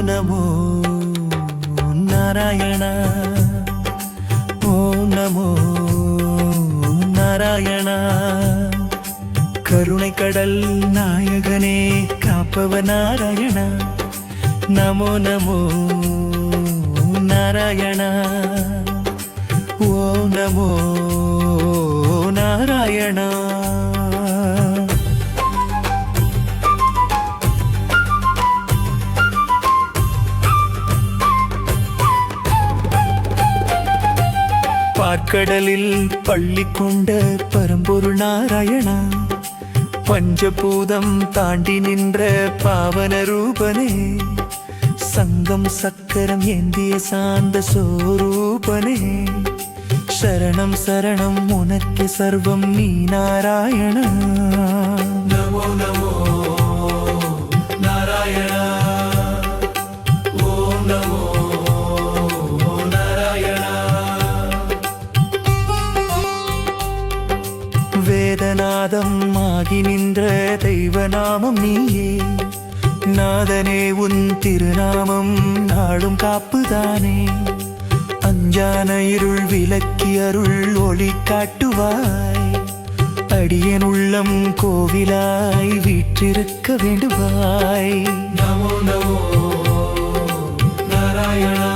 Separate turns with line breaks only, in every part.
నమో నారాయణ ఓం నమో నారాయణ கருணை கடல் நாயகனே காப்பவ நாராயண நமோ நமோ நாராயணா ஓ நமோ பார்க்கடலில் பள்ளி கொண்ட பரம்பொருள் நாராயணா. பஞ்சபூதம் தாண்டி நின்ற பாவன ரூபனே. சங்கம் சக்கரம் ஏந்திய சாந்த சோரூபனே. சரணம் சரணம் உனக்கு சர்வம் நீ நாராயணா. நமோ நமோ. நாதம் ஆகி நின்ற தெய்வநாமம் நீயே. நாதனே உன் திருநாமம் நாளும் காப்புதானே. அஞ்சான இருள் விளக்கி அருள் ஒளி காட்டுவாய். அடியன் உள்ளம் கோவிலாய் வீற்றிருக்க வேண்டுவாய். நமோ நமோ நாராயணா.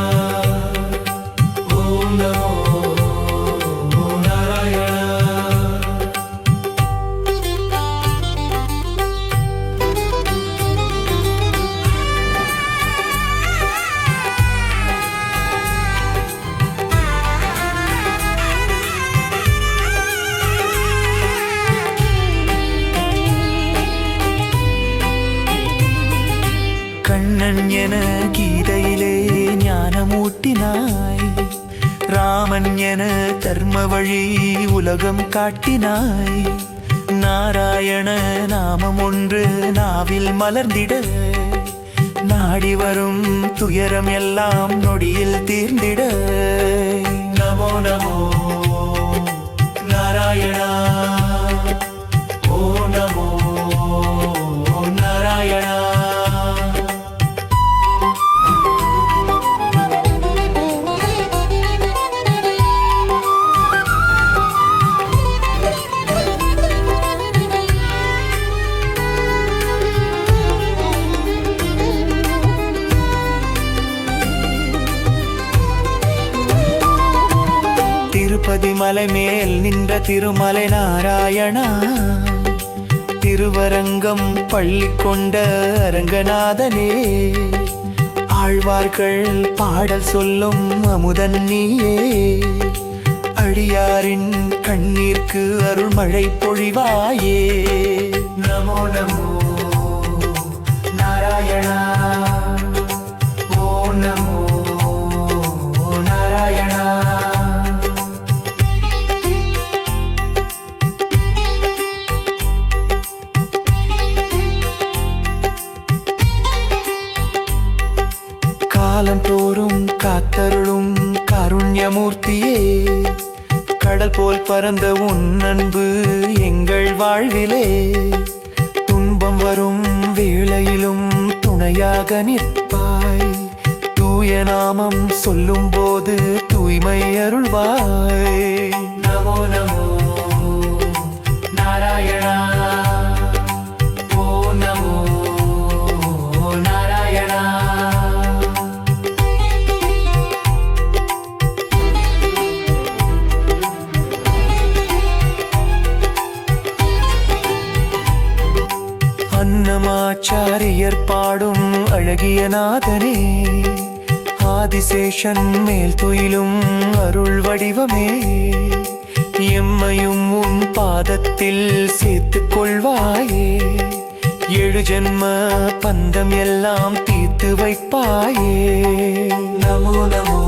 கண்ணன் என கீதையிலே ஞானமூட்டினாய். ராமன் என தர்ம வழி உலகம் காட்டினாய். நாராயண நாமம் ஒன்று நாவில் மலர்ந்திட. நாடி வரும் துயரம் எல்லாம் நொடியில் தீர்ந்திட. திருப்பதி மலை மேல் நின்ற திருமலை நாராயணா. திருவரங்கம் பள்ளி கொண்ட அரங்கநாதனே. ஆழ்வார்கள் பாடல் சொல்லும் அமுதன் நீயே. அடியாரின் கண்ணீர்க்கு அருள்மழை பொழிவாயே. காலம் தோறும் காத்தருளும் கருண்யமூர்த்தியே. கடல் போல் பறந்த உன் அன்பு எங்கள் வாழ்விலே. துன்பம் வரும் வேளையிலும் துணையாக நிற்பாய். தூய நாமம் சொல்லும் போது தூய்மை அருள்வாய். நமோ நம அன்னமாச்சாரியர் பாடும் அழகிய நாதனே. ஆதிசேஷன் மேல் துயிலும் அருள் வடிவமே. எம்மையும் உன் பாதத்தில் சேர்த்துக் கொள்வாயே. ஏழு ஜென்ம பந்தம் எல்லாம் தீர்த்து வைப்பாயே. நமோ நமோ.